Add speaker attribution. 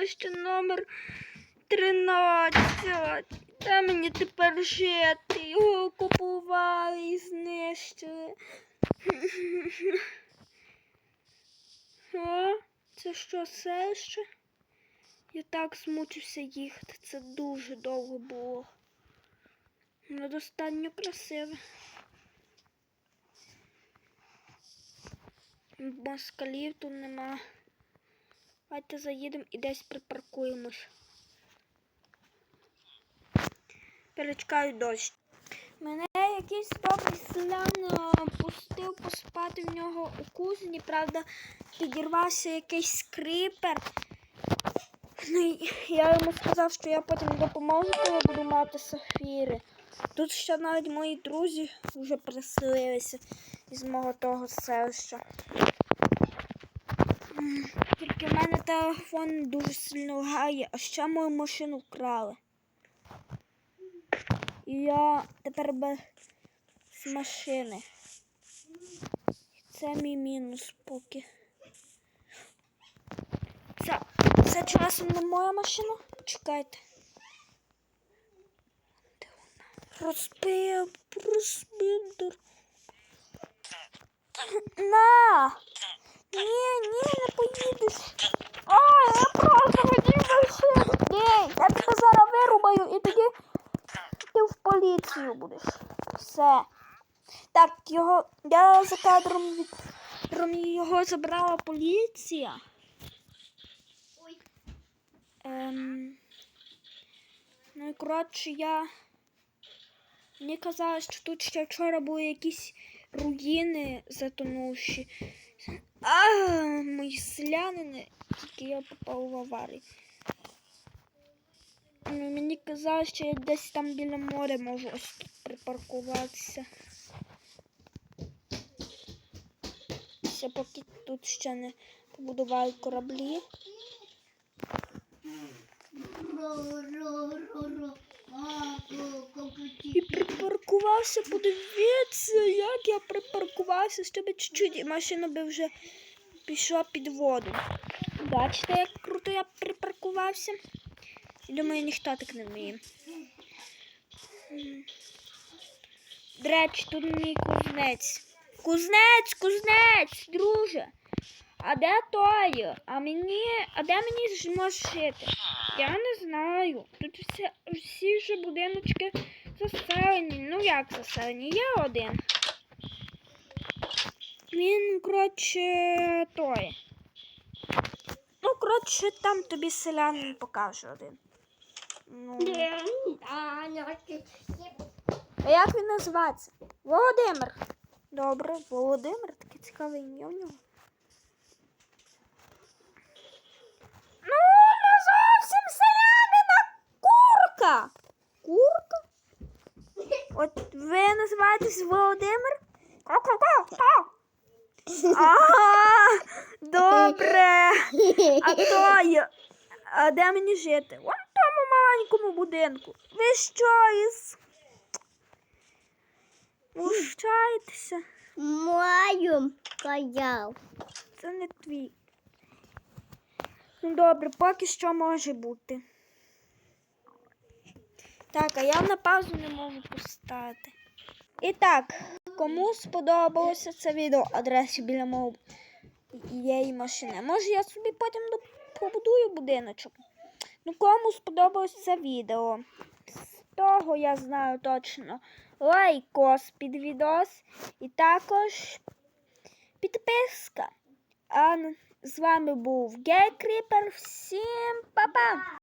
Speaker 1: селище номер 13. Де мені тепер жити? Його купували і знищили. О, це що, селище? Я так змучився їхати. Це дуже довго було. Недостатньо красиве. Москалів тут нема. Давайте заїдемо і десь припаркуємось. Перечекаю дощ. Мене якийсь добрий селян е, пустив поспати в нього у кузні. Правда, підірвався якийсь скрипер. Ну, я йому сказав, що я потім допоможу, коли буду мати сафіри. Тут ще навіть мої друзі вже приселилися із мого того селища. Тільки в мене телефон дуже сильно гає, а ще мою машину вкрали. І я тепер без машини. Це мій мінус поки. Це, це часом не моя машина? Чекайте. Розбив, розбив. На! Ні, ні, не поїдеш. А, я просто хотів машину. Ні, я тебе зараз вирубаю і тоді ти в поліцію будеш. Все. Так, його. Я за кадром від його забрала поліція. Ем, ну і коротше, я. Мені казали, що тут ще вчора були якісь руїни затонувші. А, мої селянини, тільки я попав в аварію. Ну, Мені казали, що я десь там біля моря можу ось тут припаркуватися. Ще поки тут ще не побудували кораблі. І припаркувався, подивіться, як я припаркувався, щоб чуть-чуть і машина би вже пішла під воду. Бачите, як круто я припаркувався? Думаю, ніхто так не вміє. До речі, тут мій кузнець. Кузнець, кузнець, друже. А де той? А мені. А де мені жити? Я не знаю. Тут все, всі вже будиночки заселені. Ну як заселені? Я один. Він, коротше, той. Ну, коротше, там тобі селянин покаже один. Ну, а як він називається? Володимир. Добре, Володимир, таке цікаве ім'я в нього. Ну, не зовсім селянина курка. Курка? От ви називаєтесь Володимир? Ка-ка-ка-ка. Ага, добре. А то є. А де мені жити? Вон в тому маленькому будинку. Ви що із. Мущаєтеся?
Speaker 2: Маю каяв.
Speaker 1: Це не твій. Ну добре, поки що може бути. Так, а я на паузу не можу поставити. І так, кому сподобалося це відео адресі біля мого її машини. Може я собі потім побудую будиночок. Ну, кому сподобалось це відео? З того я знаю точно. Лайкос під відос і також підписка. А з вами був Гей Кріпер. Всім па-па!